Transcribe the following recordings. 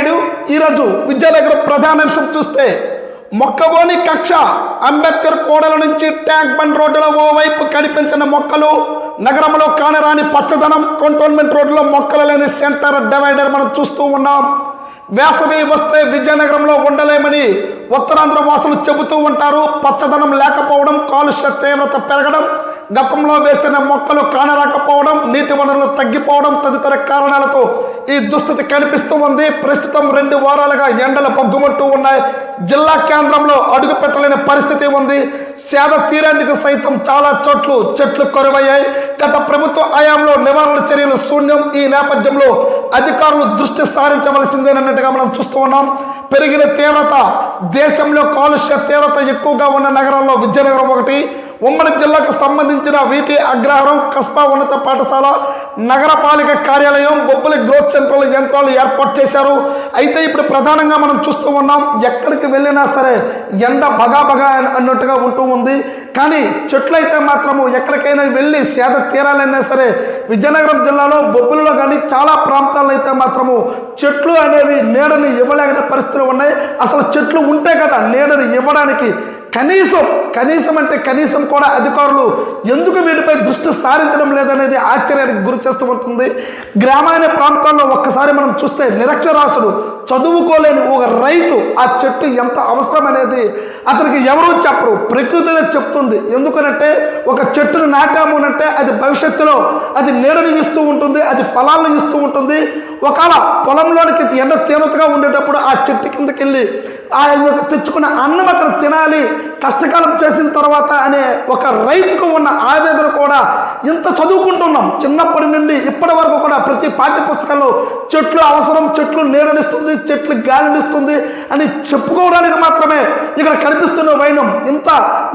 ఈరోజు విజయనగరం ప్రధానాంశం చూస్తే మొక్కబోని కక్ష అంబేద్కర్ కోడల నుంచి ట్యాంక్ బండ్ రోడ్డుల ఓవైపు కనిపించిన మొక్కలు నగరంలో కానరాని పచ్చదనం కంటోన్మెంట్ రోడ్లో మొక్కలు లేని సెంటర్ డివైడర్ మనం చూస్తూ ఉన్నాం. వేసవి వస్తే విజయనగరంలో ఉండలేమని ఉత్తరాంధ్ర వాసులు చెబుతూ ఉంటారు. పచ్చదనం లేకపోవడం కాలుష్య తీవ్రత పెరగడం గతంలో వేసిన మొక్కలు కానరాకపోవడం నీటి వనరులు తగ్గిపోవడం తదితర కారణాలతో ఈ దుస్థితి కనిపిస్తూ ఉంది. ప్రస్తుతం రెండు వారాలుగా ఎండలు పగ్గుమంటూ ఉన్నాయి. జిల్లా కేంద్రంలో అడుగు పెట్టలేని పరిస్థితి ఉంది. సేద తీరేందుకు సైతం చాలా చోట్ల చెట్లు కరువయ్యాయి. గత ప్రభుత్వ హయాంలో నివారణ చర్యలు శూన్యం. ఈ నేపథ్యంలో అధికారులు దృష్టి సారించవలసిందేనన్నట్టుగా మనం చూస్తూ ఉన్నాం. పెరిగిన తీవ్రత దేశంలో కాలుష్య తీవ్రత ఎక్కువగా ఉన్న నగరాల్లో విజయనగరం ఒకటి ఉమ్మడి జిల్లాకు సంబంధించిన వీటి అగ్రహారం కస్బా ఉన్నత పాఠశాల నగరపాలిక కార్యాలయం బొబ్బలి గ్రోత్ సెంటర్ల యంత్రాలు ఏర్పాటు చేశారు. అయితే ఇప్పుడు ప్రధానంగా మనం చూస్తూ ఉన్నాం ఎక్కడికి వెళ్ళినా సరే ఎండ బగాబగా అన్నట్టుగా ఉంటూ ఉంది. కానీ చెట్లు అయితే మాత్రము ఎక్కడికైనా వెళ్ళి సేద తీరాలైనా సరే విజయనగరం జిల్లాలో బొబ్బులలో కానీ చాలా ప్రాంతాల్లో అయితే మాత్రము చెట్లు అనేవి నీడని ఇవ్వలేని పరిస్థితులు ఉన్నాయి. అసలు చెట్లు ఉంటే కదా నీడని ఇవ్వడానికి కనీసం కనీసం అంటే కనీసం కూడా అధికారులు ఎందుకు వీటిపై దృష్టి సారించడం లేదనేది ఆశ్చర్యానికి గురి చేస్తూ ఉంటుంది. గ్రామీణ ప్రాంతాల్లో ఒక్కసారి మనం చూస్తే నిరక్షరాసుడు చదువుకోలేని ఒక రైతు ఆ చెట్టు ఎంత అవసరం అనేది అతనికి ఎవరూ చెప్పరు. ప్రకృతిలో చెప్తుంది. ఎందుకనంటే ఒక చెట్టును నాటాము అంటే అది భవిష్యత్తులో అది నీడని ఇస్తూ ఉంటుంది అది ఫలాలను ఇస్తూ ఉంటుంది. ఒకవేళ పొలంలోనికి ఎండ తీవ్రతగా ఉండేటప్పుడు ఆ చెట్టు కిందకి వెళ్ళి ఆ యొక్క తెచ్చుకున్న అన్నం అక్కడ తినాలి. కష్టకాలం చేసిన తర్వాత అనే ఒక రైతుకు ఉన్న ఆవేదన కూడా ఇంత చదువుకుంటున్నాం. చిన్నప్పటి నుండి ఇప్పటి వరకు కూడా ప్రతి పాఠ్య పుస్తకాల్లో చెట్లు అవసరం చెట్లు నీడనిస్తుంది చెట్లు గాలినిస్తుంది అని చెప్పుకోవడానికి మాత్రమే ఇక్కడ కనిపిస్తున్న వైనం. ఇంత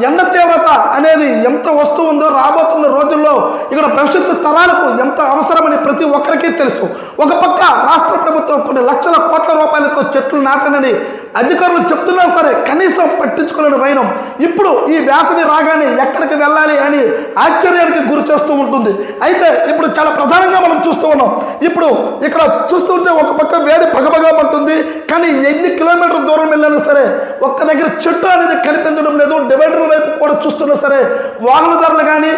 ఎండ తీవ్రత అనేది ఎంత వస్తూ ఉందో రాబోతున్న రోజుల్లో ఇక్కడ భవిష్యత్తు తరాలకు ఎంత అవసరమని ప్రతి ఒక్కరికి తెలుసు. ఒక పక్క రాష్ట్ర ప్రభుత్వం కొన్ని లక్షల కోట్ల రూపాయలతో చెట్లు నాటనని అధికారులు చెప్తున్నా సరే కనీసం పట్టించుకోలేని వైనం. ఇప్పుడు ఈ వ్యాసని రాగానే ఎక్కడికి వెళ్ళాలి అని ఆశ్చర్యానికి గురి చేస్తూ ఉంటుంది. అయితే ఇప్పుడు చాలా ప్రధానంగా మనం చూస్తూ ఉన్నాం. ఇప్పుడు ఇక్కడ చూస్తుంటే ఒక పక్క వేడి పగపగా ఉంటుంది కానీ ఎన్ని కిలోమీటర్ల దూరం వెళ్ళినా సరే ఒక్క దగ్గర చెట్టు అనేది కనిపించడం లేదు. డివైడర్ వైపు కూడా చూస్తున్నా సరే వాహన ధరలు కానీ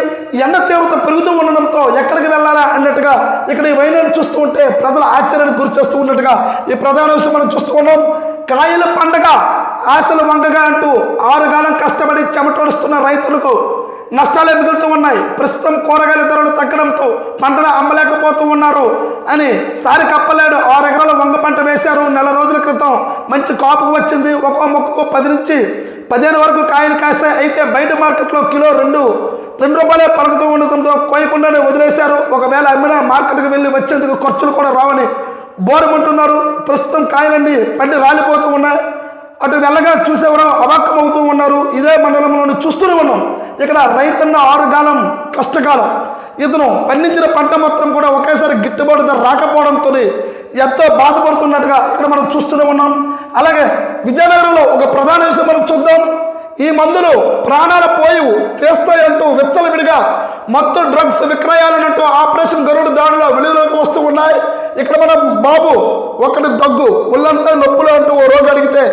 ఎండ తీవ్రత పెరుగుతూ ఉండడంతో ఎక్కడికి వెళ్ళాలా అన్నట్టుగా ఇక్కడ ఈ వైనాన్ని చూస్తూ ఉంటే ప్రజల ఆశ్చర్యానికి గురి చేస్తూ ఉన్నట్టుగా ఈ ప్రధాన విషయం మనం చూస్తూ ఉన్నాం. కాయల పండగ ఆశలు వంగగా అంటూ ఆరుగాలం కష్టపడి చెమటొడుస్తున్న రైతులకు నష్టాలే మిగులుతూ ఉన్నాయి. ప్రస్తుతం కూరగాయల ధరలు తగ్గడంతో పంటను అమ్మలేకపోతూ ఉన్నారు అని సారి కప్పలేడు. ఆరు ఎకరాల వంగ పంట వేశారు. నెల రోజుల క్రితం మంచి కాపు వచ్చింది. ఒక్కో మొక్కకు పది నుంచి పదిహేను వరకు కాయలు కాస్తాయి అయితే బయట మార్కెట్లో కిలో రెండు రెండు రూపాయలే పరుగుతూ ఉండటంతో కోయకుండానే వదిలేశారు. ఒకవేళ అమ్మినా మార్కెట్కి వెళ్ళి వచ్చేందుకు ఖర్చులు కూడా రావని బోరమంటున్నారు. ప్రస్తుతం కాయలన్నీ పండి రాలిపోతూ ఉన్నాయి. అటు వెళ్ళగా చూసేవారు అవాక్కమవుతూ ఉన్నారు. ఇదే మండలంలోని చూస్తూనే ఉన్నాం. ఇక్కడ రైతన్న ఆరుగాలం కష్టకాలం. ఇతను పండించిన పంట మొత్తం కూడా ఒకేసారి గిట్టుబాటు ధర రాకపోవడంతో ఎంతో బాధపడుతున్నట్టుగా ఇక్కడ మనం చూస్తూనే ఉన్నాం. అలాగే విజయనగరంలో ఒక ప్రధాన విషయం మనం చూద్దాం. ఈ మందులు ప్రాణాల పోయివు చేస్తాయంటూ విచ్చలవిడిగా మత్తు డ్రగ్స్ విక్రయాలనంటూ ఆపరేషన్ గరుడు దాడిలో వెలుగులోకి వస్తూ ఉన్నాయి. ఇక్కడ మన బాబు ఒకటి దగ్గు ఒళ్ళంతా నొప్పులు అంటూ ఓ రోగి అడిగితే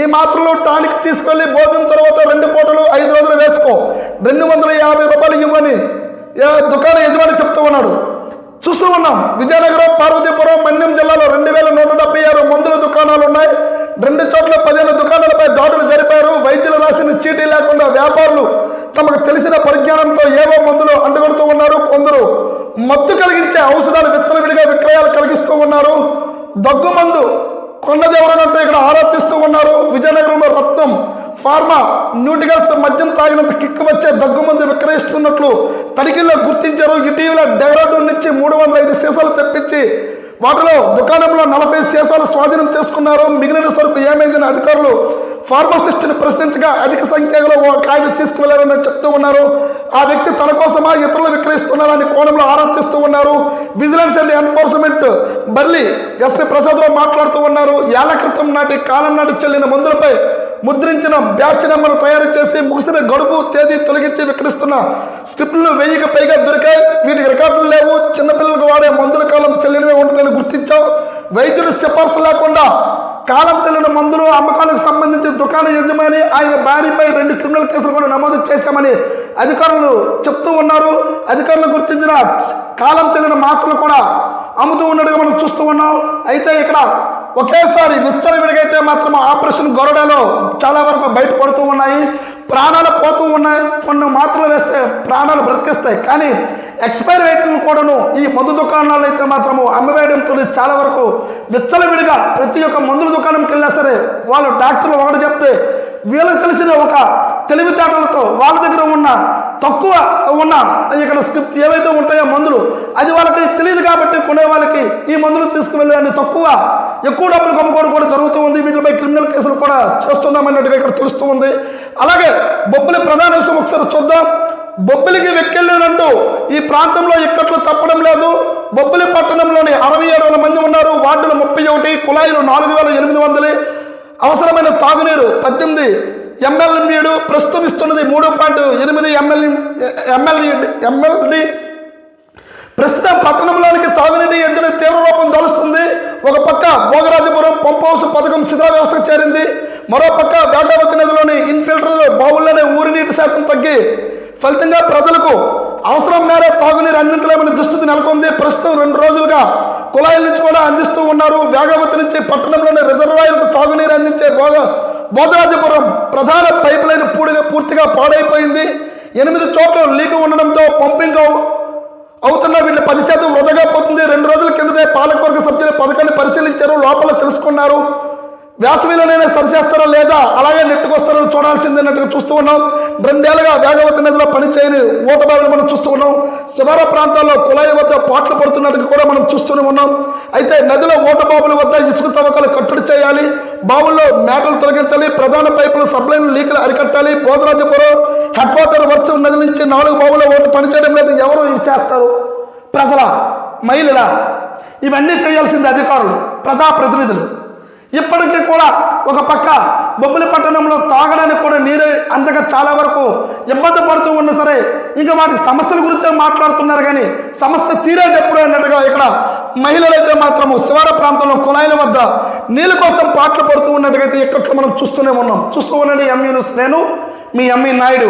ఈ మాత్రలు టానిక్ తీసుకెళ్ళి భోజనం తర్వాత రెండు పూటలు ఐదు రోజులు వేసుకో. రెండు వందల యాభై రూపాయలు ఇవ్వని దుకాణ యజమాని చెప్తూ ఉన్నాడు. చూస్తూ ఉన్నాం. విజయనగరం పార్వతీపురం మన్యం జిల్లాలో రెండు వేల నూట డెబ్బై ఆరు మందుల దుకాణాలు ఉన్నాయి. రెండు చోట్ల పదిహేను దుకాణాలపై దాడులు జరిపారు. వైద్యులు రాసిన చీటీ లేకుండా వ్యాపారులు తమకు తెలిసిన పరిజ్ఞానంతో ఏవో మందులు అంటగొడుతూ ఉన్నారు. కొందరు మత్తు కలిగించే ఔషధాలు విచ్చలవిడిగా విక్రయాలు కలిగిస్తూ ఉన్నారు. దగ్గు మందు కొండదేవరనంటూ ఇక్కడ ఆరాధిస్తూ ఉన్నారు. విజయనగరంలో రత్నం ఫార్మా న్యూటిగల్స్ మద్యం తాగినంత కిక్కు వచ్చే దగ్గు మందు విక్రయిస్తున్నట్లు తనిఖీల్లో గుర్తించారు. ఇటీవల డెహ్రాడూన్ నుంచి మూడు వందల ఐదు సీసాలు తెప్పించి వాటిలో దుకాణంలో నలభై సీసాలు స్వాధీనం చేసుకున్నారు. మిగిలిన సరుకు ఏమైందని అధికారులు ఫార్మసిస్ట్ని ప్రశ్నించగా అధిక సంఖ్యలో ఓ కాయను తీసుకువెళ్ళారని చెప్తూ ఉన్నారు. ఆ వ్యక్తి తన కోసమా ఇతరులు విక్రయిస్తున్నారని కోణంలో ఆరా తీస్తూ ఉన్నారు. విజిలెన్స్ అండ్ ఎన్ఫోర్స్మెంట్ బర్లీ ఎస్పీ ప్రసాద్రావు మాట్లాడుతూ ఉన్నారు. ఏళ్ళ క్రితం నాటి కాలం నాటి చెల్లిన మందులపై ముద్రించిన బ్యాచ్ నెంబర్ తయారు చేసి ముగిసిన గడుపు తేదీ తొలగించి విక్రయిస్తున్న స్ట్రిప్లు వెయ్యికి పైగా దొరికాయి. వీటికి వైద్యుడు సిఫార్సు లేకుండా కాలం చెల్లిన మందులు అమ్మకాలకు సంబంధించిన దుకాణ యజమాని ఆయన భార్యపై రెండు క్రిమినల్ కేసులు కూడా నమోదు చేశామని అధికారులు చెప్తూ ఉన్నారు. అధికారులు గుర్తించిన కాలం చెల్లిన మాత్రలు కూడా అమ్ముతూ ఉన్నట్టుగా మనం చూస్తూ ఉన్నాం. అయితే ఇక్కడ ఒకేసారి విచ్చల విడిగైతే మాత్రం ఆపరేషన్ గొరడలో చాలా వరకు బయట పడుతూ ఉన్నాయి ప్రాణాలు పోతూ ఉన్నాయి. కొన్ని మాత్రలు వేస్తే ప్రాణాలు బ్రతికిస్తాయి. కానీ ఎక్స్పైర్ రేట్ను కూడాను ఈ మందు దుకాణాలు అయితే మాత్రము అమ్మవేయడంతో చాలా వరకు విచ్చలవిడిగా ప్రతి ఒక్క మందుల దుకాణంకి వెళ్ళినా సరే వాళ్ళు డాక్టర్లు ఒకటి చెప్తే వీళ్ళకి తెలిసిన ఒక తెలివితేటలతో వాళ్ళ దగ్గర ఉన్న తక్కువ ఉన్న ఇక్కడ స్క్రిప్ట్ ఏవైతే ఉంటాయో మందులు అది వాళ్ళకి తెలియదు కాబట్టి కొనే వాళ్ళకి ఈ మందులు తీసుకువెళ్ళి అని తక్కువ ఎక్కువ డబ్బులు కమ్ముకోవడం కూడా జరుగుతూ ఉంది. వీటిపై క్రిమినల్ కేసులు కూడా చేస్తున్నామన్నట్టుగా ఇక్కడ తెలుస్తూ ఉంది. అలాగే బొబ్బిలి ప్రధాన విషయం ఒకసారి చూద్దాం. బొబ్బిలికి వెక్కెళ్ళినంటూ ఈ ప్రాంతంలో ఇక్కట్లు తప్పడం లేదు. బొబ్బిలి పట్టణంలోని అరవై ఏడు వేల మంది ఉన్నారు. వార్డులు ముప్పై ఒకటి కుళాయిలు నాలుగు వేల ఎనిమిది వందలు. అవసరమైన తాగునీరు పద్దెనిమిది ఎంఎల్ఏడు ప్రస్తుతం ఇస్తున్నది మూడు పాయింట్ ఎనిమిది ఎంఎల్ ఎమ్మెల్యే ఎంఎల్డి ప్రస్తుతం పట్టణంలోనికి తాగునీటి ఎత్తున తీవ్ర రూపం దాలుస్తుంది ఒక పక్క భోగరాజపురం పంప్ హౌస్ పథకం శిథిల వ్యవస్థకు చేరింది. మరో పక్క వేదావతి నదిలోని ఇన్ఫిల్టర్ బావుల్లోనే ఊరి నీటి శాతం తగ్గి ఫలితంగా ప్రజలకు అవసరం మేర తాగునీరు అందించలేమని దుస్థితి నెలకొంది. ప్రస్తుతం రెండు రోజులుగా కుళాయిల నుంచి కూడా అందిస్తూ ఉన్నారు. వేగవతి నుంచి పట్టణంలోని రిజర్వాయర్కు తాగునీరు అందించే భోగ భోగరాజపురం ప్రధాన పైప్ లైన్ పూడిగా పూర్తిగా పాడైపోయింది. ఎనిమిది చోట్ల లీక్ ఉండడంతో పంపింగ్ అవు- అవుతున్న వీళ్ళు పది శాతం వృధాగా పోతుంది రెండు రోజుల కిందటే పాలకవర్గ సభ్యులు పథకాన్ని పరిశీలించారు లోపల తెలుసుకున్నారు. వేసవిలోనైనా సరిచేస్తారా లేదా అలాగే నెట్టుకొస్తారో చూడాల్సింది అన్నట్టుగా చూస్తూ ఉన్నాం. రెండేళ్ళుగా వేగవతి నదిలో పనిచేయని ఓటబావిని మనం చూస్తూ ఉన్నాం. శివార ప్రాంతాల్లో కుళాయి వద్ద పాటలు పడుతున్నట్టుగా కూడా మనం చూస్తూనే ఉన్నాం. అయితే నదిలో ఓటబావుల వద్ద ఇసుక తవ్వకాలు కట్టడి చేయాలి బావుల్లో మేటలు తొలగించాలి ప్రధాన పైపుల సప్లైన్ లీకులు అరికట్టాలి. బోధరాజపురం హెడ్ వాటర్ వర్క్స్ నది నుంచి నాలుగు బావుల ఓటు పనిచేయడం లేదు. ఎవరు ఇది చేస్తారు? ప్రజల? మహిళల? ఇవన్నీ చేయాల్సింది అధికారులు ప్రజాప్రతినిధులు. ఇప్పటికీ కూడా ఒక పక్క బొబ్బిలి పట్టణంలో తాగడానికి కూడా నీరు అంతగా చాలా వరకు ఇబ్బంది పడుతూ ఉన్నా సరే ఇంకా వాటి సమస్యల గురించే మాట్లాడుతున్నారు కానీ సమస్య తీరేటప్పుడు అన్నట్టుగా ఇక్కడ మహిళలైతే మాత్రము శివార ప్రాంతంలో కుళాయిల వద్ద నీళ్ళ కోసం పాటలు పడుతూ ఉన్నట్టుగా అయితే ఇక్కడ మనం చూస్తూనే ఉన్నాం. చూస్తూ ఉండండి ఎంఈను న్యూస్ నేను మీ ఎంఈ నాయుడు